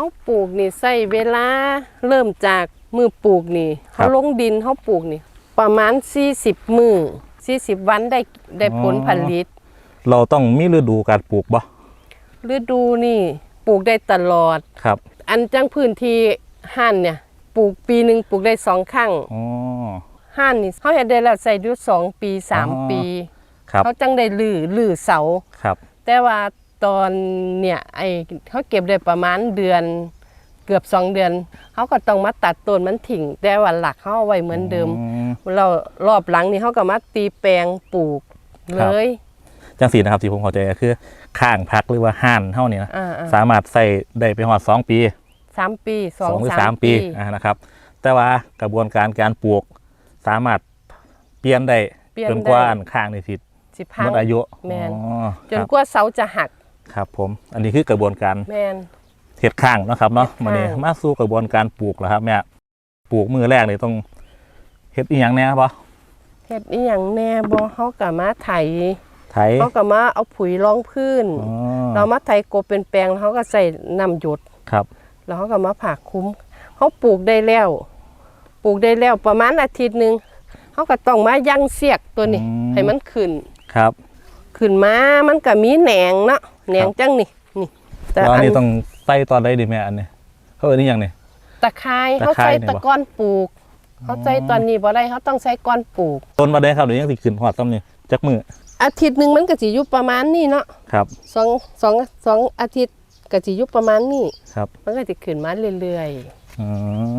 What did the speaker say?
เขาปลูกนี่ใส่เวลาเริ่มจากมือปลูกนี่ครัเขาบลงดินเขาปลูกนี่ ประมาณ 40 มือ40 วันได้ได้ผลผลิต เราต้องมีฤดูการปลูกบ่ฤดูนี่ปลูกได้ตลอดครับ อันจังพื้นที่ห่านเนี่ยปลูกปีหนึ่งปลูกได้สองครั้งอ๋อห่านนี่เขาเห็นได้แล้วใส่อยุสองปีสามอ๋อปีครับเขาจังได้ลือลือเสาครับ แต่ว่า ตอนเนี่ยไอเขาเก็บได้ประมาณเดือนเกือบสองเดือนเขาก็ต้องมาตัดต้นมันถิ่ง แต่ว่าหลักเขาเอาไว้เหมือนเดิมอืมเรารอบหลังนี่เขาก็มาตีแปลงปลูกคเลรับ ย จังสีนะครับที่ผมเข้าใจก็คือข้างพักหรือว่าห่านเท่านี้นะอ่าสามารถใส่ได้ไปหอดสองปีๆสามปีสองหรือสาสามมปีปีอ่านะครับ แต่ว่ากระบวนการการปลูกสามารถเปลี่ยนได้เปลี่ยนจนกว่าได้ อันข้างในทิศสิพัหงมดอายุแม่น อ๋อจนครับกว่าเสาจะหัก ครับ ผมอันนี้คือกระบวนการแมน เห็ดข้างเนาะครับเนาะเฮ็ดข้างมันนี้มาสู่กระบวนการปลูกแล้วครับแม่ปลูกมือแรกเลยต้องเห็ดอีหยังแน่ปะเฮ็ดอีหยังแน่บ่เขาก็มาไถไถเขาก็มาเอาปุ๋ยรองพื้น อ๋อเรามาไถกบเป็นแปลงแล้วเขาก็ใส่น้ำหยด ครับ แล้วเขาก็มาผ่าคุ้ม เขาปลูกได้แล้ว ปลูกได้แล้วประมาณอาทิตย์หนึ่ง เขาก็ต้องมายั่งเสียกตัวนี้ให้มันขึ้น ครับ ขึ้นมา มันก็มีแหนงเนาะ แหนงจังนี่นี่แต่แล้วอันอันนี้ต้องใส่ตอนใดดีแม่อันนี้เขาเออนี่ยังนี่ตะไคร้ตะเขาไคร้ใส่เนี่ยตะบ่ก้อนปลูก เขาใส่ตอนนี้บ่ได้เขาต้องใส่ก้อนปลูก ต้นมาได้ครับเดี๋ยวยังสิขึ้นหอดซ้ำนี่จักมืออาทิตย์หนึ่งมันก็สิอยู่ประมาณนี้เนาะครับสองสองสองอาทิตย์ก็สิอยู่ประมาณนี้ครับมันก็สิขึ้นมาเรื่อยอืม